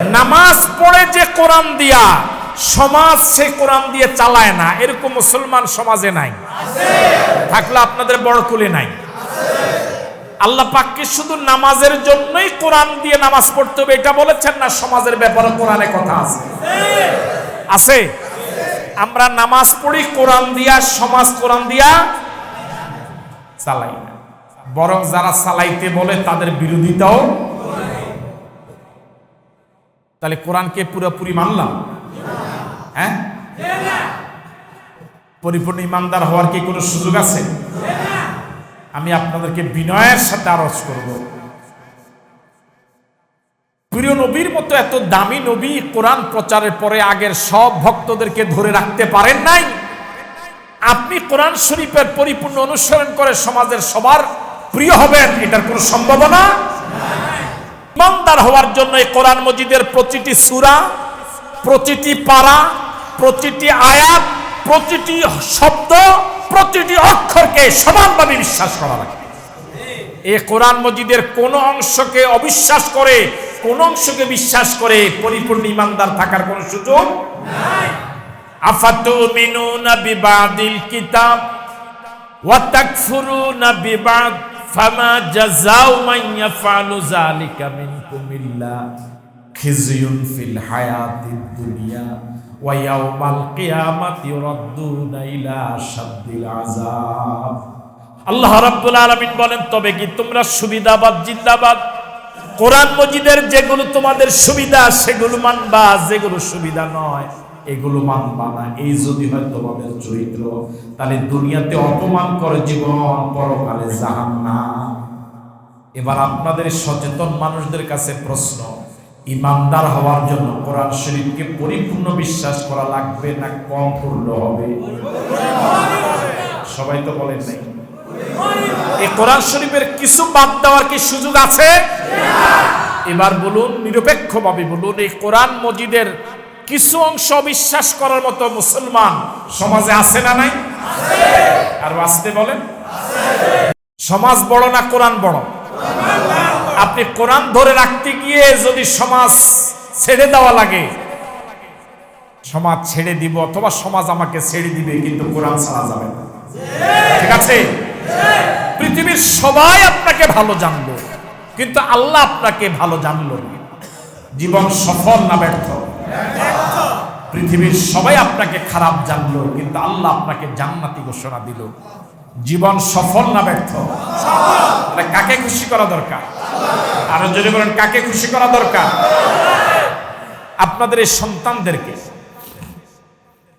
নামাজ পড়ে যে কোরআন দিয়া, সমাজ সে কোরআন দিয়ে চালায় না। এরকম মুসলমান সমাজে নাই। থাকলে আপনাদের বড় কুলে নাই। আল্লাহ পাককে শুধু নামাজের জন্যই কোরআন দিয়ে নামাজ পড়তে হবে, এটা বলেছেন না? সমাজের ব্যাপারে কোরআনে কথা আছে। আছে? আমরা নামাজ পড়ি, কোরআন দিয়া, সমাজ কোরআন দিয়া চালাই না। বরং যারা চালাইতে বলে, তাদের বিরোধিতাও তাহলে কোরআনকে পুরোপুরি মানলাম? হ্যাঁ? পরিপূর্ণ ইমানদার হওয়ার কি কোনো সুযোগ আছে? আমি আপনাদেরকে বিনয়ের সাথে আরজ করব। প্রিয় নবীর মতো এত দামি নবী কোরআন প্রচারের পরে আগের সব ভক্তদেরকে ধরে রাখতে পারেন নাই? আপনি কোরআন শরীফের পরিপূর্ণ অনুসরণ করে সমাজের সবার প্রিয় হবেন, এটার কোনো সম্ভাবনা? ইমানদার হওয়ার জন্য এই কোরআন মজিদের প্রতিটি সূরা, প্রতিটি পারা, প্রতিটি আয়াত, প্রতিটি শব্দ, প্রতিটি অক্ষরকে সমানভাবে বিশ্বাস করা লাগে। এ কোরআন মজিদের কোন অংশকে অবিশ্বাস করে, কোন অংশকে বিশ্বাস করে পরিপূর্ণ ইমানদার থাকার কোন সুযোগ আফাতুমিনুনা বিবাদিল কিতাব, ওয়া তাকফুরুনা বিবাদ ফামা জাযাউ মান যালিকা মিনকুম ইল্লা ফিল হায়াতিদ দুনিয়া ওয়া ইয়াউমাল কিয়ামাতি ইলা আশাদ্দিল আযাব। আল্লাহ রাব্বুল আলামিন বলেন, তবে কি তোমরা সুবিধাবাদ, জিন্দাবাদ? কোরআন মজিদের যেগুলো তোমাদের সুবিধা, সেগুলো মানবা, যেগুলো সুবিধা নয়। এগুলো মানবা না। এই যদি হয় তোমাদের চরিত্র। তাহলে দুনিয়াতে অপমান করে জীবন, পরকালে জাহান না এবার আপনাদের সচেতন মানুষদের কাছে প্রশ্ন, ইমানদার হওয়ার জন্য কোরআন শরীফকে পরিপূর্ণ বিশ্বাস করা লাগবে না কম পূর্ণ হবে? সবাই তো বলেন নাই। এই কোরআন শরীফের কিছু বাদ দেওয়ার কি সুযোগ আছে? এবার বলুন, নিরপেক্ষভাবে বলুন, এই কোরআন মজিদের কিছু অংশ বিশ্বাস করার মতো মুসলমান সমাজে আছে না নাই? আর আসতে বলেন। সমাজ বড় না কোরআন বড়? আপনি কোরআন ধরে রাখতে গিয়ে যদি সমাজ ছেড়ে দেওয়া লাগে সমাজ ছেড়ে দিব অথবা সমাজ আমাকে ছেড়ে দিবে কিন্তু কোরআন ছাড়া যাবে না। ঠিক আছে? পৃথিবীর সবাই আপনাকে ভালো জানলো কিন্তু আল্লাহ আপনাকে ভালো জানলো জীবন সফল না ব্যর্থ? পৃথিবীর সবাই আপনাকে খারাপ জানলো, কিন্তু আল্লাহ আপনাকে জান্নাতি ঘোষণা দিল। জীবন সফল না ব্যর্থ? কাকে খুশি করা দরকার? আরও যদি বলেন, কাকে খুশি করা দরকার? আপনাদের এই সন্তানদেরকে।